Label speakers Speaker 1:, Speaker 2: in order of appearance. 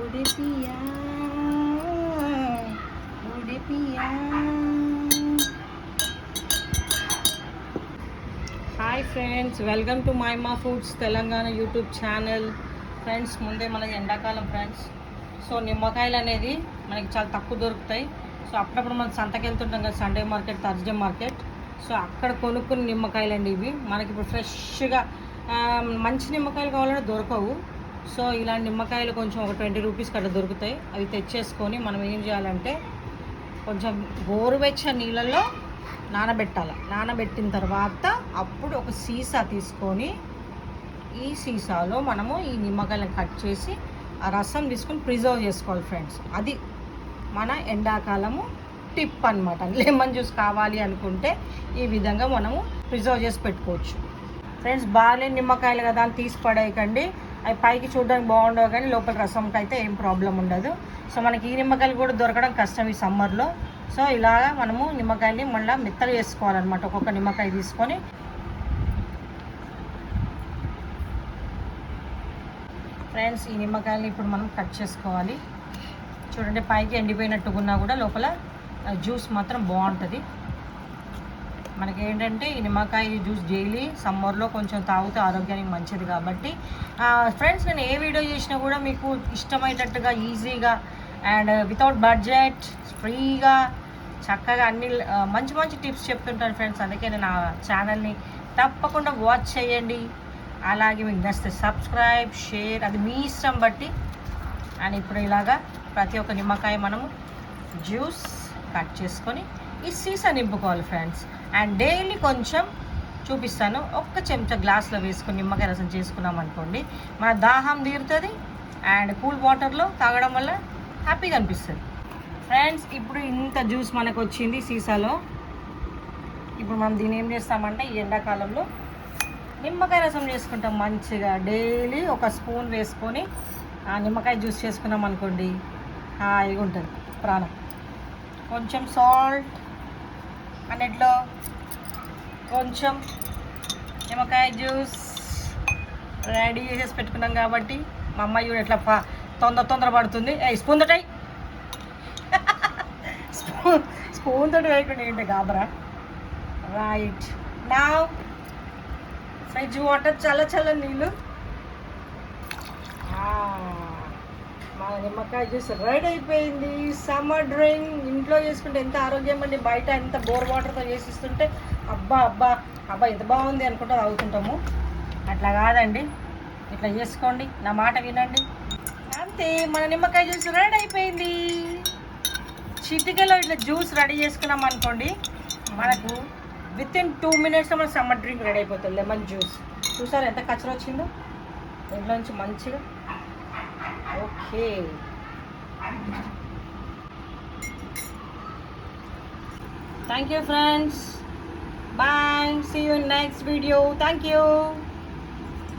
Speaker 1: ఉడిపియా hi friends welcome to Maima foods Telangana YouTube channel friends ముందే మనకి ఎండాకాలం friends so నిమ్మకాయలు అనేది మనకి చాలా తక్కువ దొరుకుతాయి. సో అప్పుడప్పుడు మనం సంతకి వెళ్తుంటాం కదా Sunday market Thursday market so అక్కడ కొనుక్కున్న నిమ్మకాయలు అండి ఇవి. మనకి ఇప్పుడు ఫ్రెష్గా మంచి నిమ్మకాయలు కావాలంటే దొరకవు. సో ఇలాంటి నిమ్మకాయలు కొంచెం ఒక ట్వంటీ రూపీస్కి అట్లా దొరుకుతాయి. అవి తెచ్చేసుకొని మనం ఏం చేయాలంటే కొంచెం గోరువెచ్చ నీళ్ళల్లో నానబెట్టాలి. నానబెట్టిన తర్వాత అప్పుడు ఒక సీసా తీసుకొని ఈ సీసాలో మనము ఈ నిమ్మకాయలను కట్ చేసి ఆ రసం తీసుకొని ప్రిజర్వ్ చేసుకోవాలి ఫ్రెండ్స్. అది మన ఎండాకాలము టిప్ అనమాట లెమన్ జ్యూస్ కావాలి అనుకుంటే ఈ విధంగా మనము ప్రిజర్వ్ చేసి పెట్టుకోవచ్చు. ఫ్రెండ్స్ బాగాలే నిమ్మకాయలు కదా అని తీసి పడేయకండి. అవి పైకి చూడడానికి బాగుండవు కానీ లోపల రసంకి అయితే ఏం ప్రాబ్లం ఉండదు. సో మనకి ఈ నిమ్మకాయలు కూడా దొరకడం కష్టం ఈ సమ్మర్లో. సో ఇలాగా మనము నిమ్మకాయని మళ్ళీ మెత్తలు చేసుకోవాలన్నమాట. ఒక్కొక్క నిమ్మకాయ తీసుకొని. ఫ్రెండ్స్ ఈ నిమ్మకాయలని ఇప్పుడు మనం కట్ చేసుకోవాలి. చూడండి పైకి ఎండిపోయినట్టుకున్నా కూడా లోపల జ్యూస్ మాత్రం బాగుంటుంది. మనకి ఏంటంటే ఈ నిమ్మకాయ జ్యూస్ డైలీ సమ్మర్లో కొంచెం తాగితే ఆరోగ్యానికి మంచిది కాబట్టి ఫ్రెండ్స్ నేను ఏ వీడియో చేసినా కూడా మీకు ఇష్టమైనట్టుగా ఈజీగా అండ్ వితౌట్ బడ్జెట్ ఫ్రీగా చక్కగా అన్ని మంచి మంచి టిప్స్ చెప్తుంటాను ఫ్రెండ్స్. అందుకే నేను ఆ ఛానల్ని తప్పకుండా వాచ్ చేయండి. అలాగే మీకు నచ్చితే సబ్స్క్రైబ్ షేర్ అది మీ ఇష్టం బట్టి. అండ్ ఇప్పుడు ఇలాగా ప్రతి ఒక్క నిమ్మకాయ మనము జ్యూస్ కట్ చేసుకొని ఈ సీసా నింపుకోవాలి ఫ్రెండ్స్. అండ్ డైలీ కొంచెం చూపిస్తాను. ఒక్క చెంచా గ్లాస్లో వేసుకుని నిమ్మకాయ రసం చేసుకున్నాం అనుకోండి మన దాహం తీరుతుంది అండ్ కూల్ వాటర్లో తాగడం వల్ల హ్యాపీగా అనిపిస్తుంది. ఫ్రెండ్స్ ఇప్పుడు ఇంత జ్యూస్ మనకు వచ్చింది సీసాలో. ఇప్పుడు మనం దీన్ని ఏం చేస్తామంటే ఈ ఎండాకాలంలో నిమ్మకాయ రసం చేసుకుంటాం మంచిగా. డైలీ ఒక స్పూన్ వేసుకొని ఆ నిమ్మకాయ జ్యూస్ చేసుకున్నాం అనుకోండి హాయిగా ఉంటుంది ప్రాణం. కొంచెం సాల్ట్ అన్నిట్లో కొంచెం నిమ్మకాయ జ్యూస్ రెడీ చేసేసి పెట్టుకున్నాం కాబట్టి మా అమ్మాయి కూడా ఎట్లా పా తొందర తొందర పడుతుంది. ఏ స్పూన్ తోటై స్పూన్ స్పూన్ తోటి వేయకుండా ఏంటి గాబరా? రైట్ నా ఫ్రిడ్జ్ వాటర్ చల్ల చల్ల నీళ్ళు. Ah. మా నిమ్మకాయ జ్యూస్ రెడీ అయిపోయింది. సమ్మర్ డ్రింక్ ఇంట్లో చేసుకుంటే ఎంత ఆరోగ్యం అండి. బయట ఎంత బోర్ వాటర్తో చేసిస్తుంటే అబ్బా అబ్బా అబ్బా ఎంత బాగుంది అనుకుంటా తాగుతుంటాము. అట్లా కాదండి. ఇట్లా చేసుకోండి. నా మాట వినండి. అంతే మన నిమ్మకాయ జ్యూస్ రెడీ అయిపోయింది. చిటికలో ఇట్లా జ్యూస్ రెడీ చేసుకున్నాం అనుకోండి మనకు విత్ ఇన్ టూ మినిట్స్లో మన సమ్మర్ డ్రింక్ రెడీ అయిపోతుంది. Lemon juice. చూసారు ఎంత కచ్చర వచ్చిందో? ఇంట్లో నుంచి Okay. Thank you friends. Bye. See you in next video. Thank you.